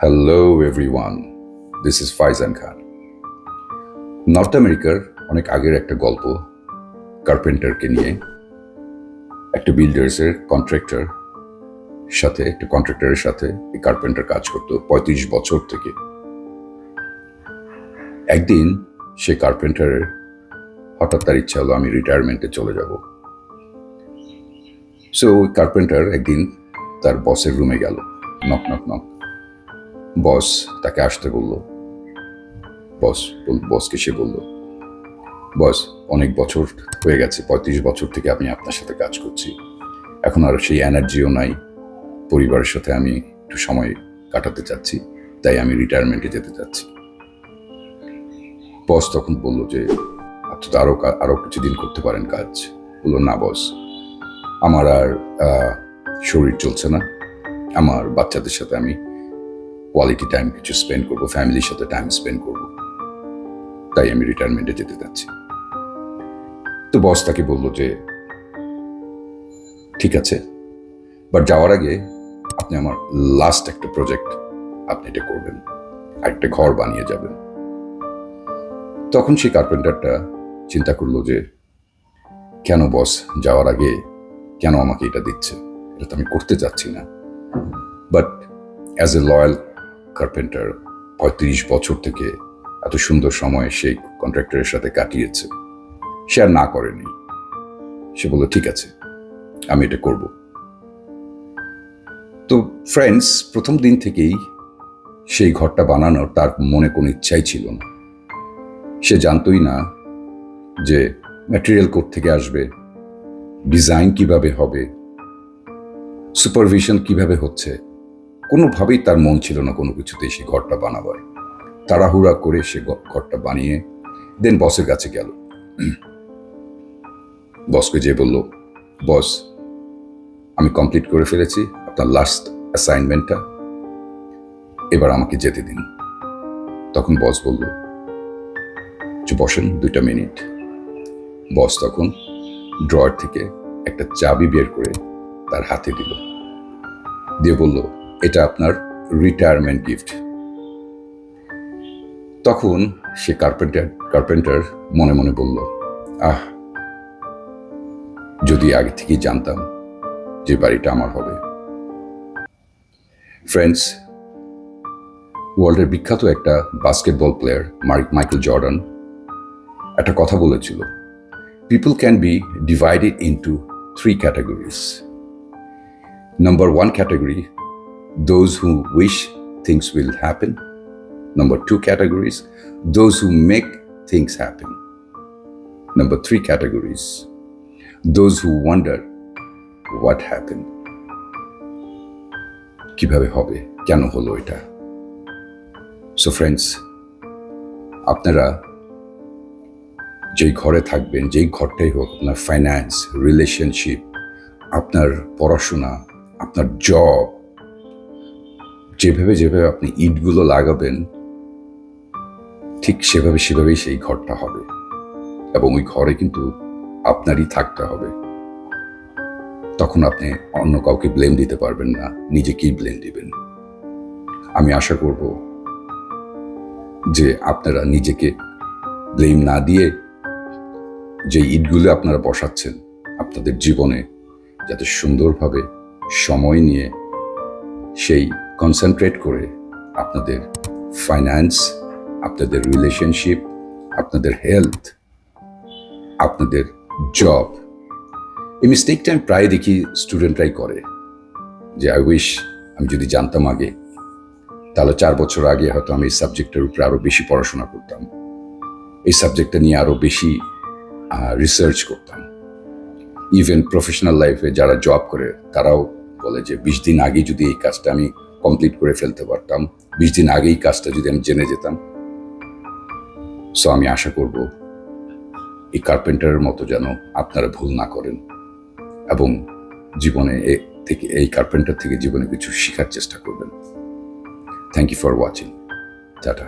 Hello everyone this is Faizan Khan north আমেরিকার অনেক আগের একটা গল্প কার্পেন্টারকে নিয়ে। একটা বিল্ডার্সের কন্ট্রাক্টর সাথে, একটা কন্ট্রাক্টরের সাথে এই কার্পেন্টার কাজ করতো পঁয়ত্রিশ বছর থেকে। একদিন সে কার্পেন্টারের হঠাৎ তার ইচ্ছা হলো আমি রিটায়ারমেন্টে চলে যাব। সো ওই কার্পেন্টার একদিন তার বসের রুমে গেল। নক নক নক বস তাকে আসতে বলল। বস বসকে সে বলল, বস, অনেক বছর হয়ে গেছে, পঁয়ত্রিশ বছর থেকে আমি আপনার সাথে কাজ করছি। এখন আর সেই এনার্জিও নাই। পরিবারের সাথে আমি একটু সময় কাটাতে চাচ্ছি, তাই আমি রিটায়ারমেন্টে যেতে চাচ্ছি। বস তখন বলল যে, আপনি তো আরও আরও আরও কিছুদিন করতে পারেন কাজ। বলল, না বস, আমার আর শরীর চলছে না। আমার বাচ্চাদের সাথে আমি কোয়ালিটি টাইম কিছু স্পেন্ড করব ফ্যামিলির সাথে টাইম স্পেন্ড করব। তাই আমি রিটায়ারমেন্টে যেতে চাচ্ছি। তো বস তাকে বলল যে, ঠিক আছে বাট যাওয়ার আগে আপনি আমার লাস্ট একটা প্রজেক্ট আপনি এটা করবেন একটা ঘর বানিয়ে যাবেন। তখন সেই কার্পেন্টারটা চিন্তা করল যে, কেন বস যাওয়ার আগে কেন আমাকে এটা দিচ্ছে? এটা তো আমি করতে চাচ্ছি না। But as a loyal carpenter পঁয়ত্রিশ বছর থেকে এত সুন্দর সময় সেই কন্ট্রাক্টরের সাথে কাটিয়েছে। সে আর না করেনি। সে বলল, ঠিক আছে, আমি এটা করব। তো ফ্রেন্ডস প্রথম দিন থেকেই সেই ঘরটা বানানোর তার মনে কোনো ইচ্ছাই ছিল না। সে জানতই না যে ম্যাটেরিয়াল কোথ থেকে আসবে ডিজাইন কীভাবে হবে সুপারভিশন কীভাবে হচ্ছে। কোনোভাবেই তার মন ছিল না কোনো কিছুতেই সে ঘরটা বানাবার। তাড়াহুড়া করে সে ঘরটা বানিয়ে দেন বসের কাছে গেল। বসকে যে বলল, বস, আমি কমপ্লিট করে ফেলেছি আপনার লাস্ট অ্যাসাইনমেন্টটা এবার আমাকে যেতে দিন। তখন বস বলল যে বসেন, দুইটা মিনিট। বস তখন ড্রয়ার থেকে একটা চাবি বের করে তার হাতে দিল। দিয়ে বলল এটা আপনার রিটায়ারমেন্ট গিফট তখন সে কার্পেন্টার কার্পেন্টার মনে মনে বলল আহ যদি আগে থেকেই জানতাম যে বাড়িটা আমার হবে। ফ্রেন্ডস ওয়ার্ল্ডের বিখ্যাত একটা basketball player Mark Michael Jordan একটা কথা বলেছিল people can be divided into three categories number one category, those who wish things will happen. Number two categories, those who make things happen. Number three categories, those who wonder what happened. কিভাবে হবে কেন হলো এটা so friends আপনারা যেই ঘরে থাকবেন যেই ঘরটাই হোক আপনার ফাইন্যান্স রিলেশনশিপ আপনার পড়াশোনা আপনার জব যেভাবে যেভাবে আপনি ইটগুলো লাগাবেন, ঠিক সেভাবে সেভাবেই সেই ঘরটা হবে। এবং ওই ঘরে কিন্তু আপনারই থাকতে হবে। তখন আপনি অন্য কাউকে ব্লেম দিতে পারবেন না, নিজেকেই ব্লেম দিবেন। আমি আশা করব যে আপনারা নিজেকে ব্লেম না দিয়ে যে ইটগুলো আপনারা বসাচ্ছেন, আপনাদের জীবনে যাতে সুন্দরভাবে সময় নিয়ে সেই কনসেন্ট্রেট করে আপনাদের ফাইন্যান্স আপনাদের রিলেশনশিপ আপনাদের হেলথ আপনাদের জব এই মিস্টেকটা আমি প্রায় দেখি স্টুডেন্টরাই করে যে আই উইশ আমি যদি জানতাম আগে, তাহলে চার বছর আগে হয়তো আমি এই সাবজেক্টের উপরে আরও বেশি পড়াশোনা করতাম। এই সাবজেক্টটা নিয়ে আরও বেশি রিসার্চ করতাম। ইভেন প্রফেশনাল লাইফে যারা জব করে, তারাও বলে যে, বিশ দিন আগে যদি এই কাজটা আমি কমপ্লিট করে ফেলতে পারতাম। বিশ দিন আগেই কাজটা যদি আমি জেনে যেতাম। সো আমি আশা করব, এই কার্পেন্টারের মতো যেন আপনারা ভুল না করেন এবং জীবনে থেকে, এই কার্পেন্টার থেকে জীবনে কিছু শেখার চেষ্টা করবেন। Thank you for watching tata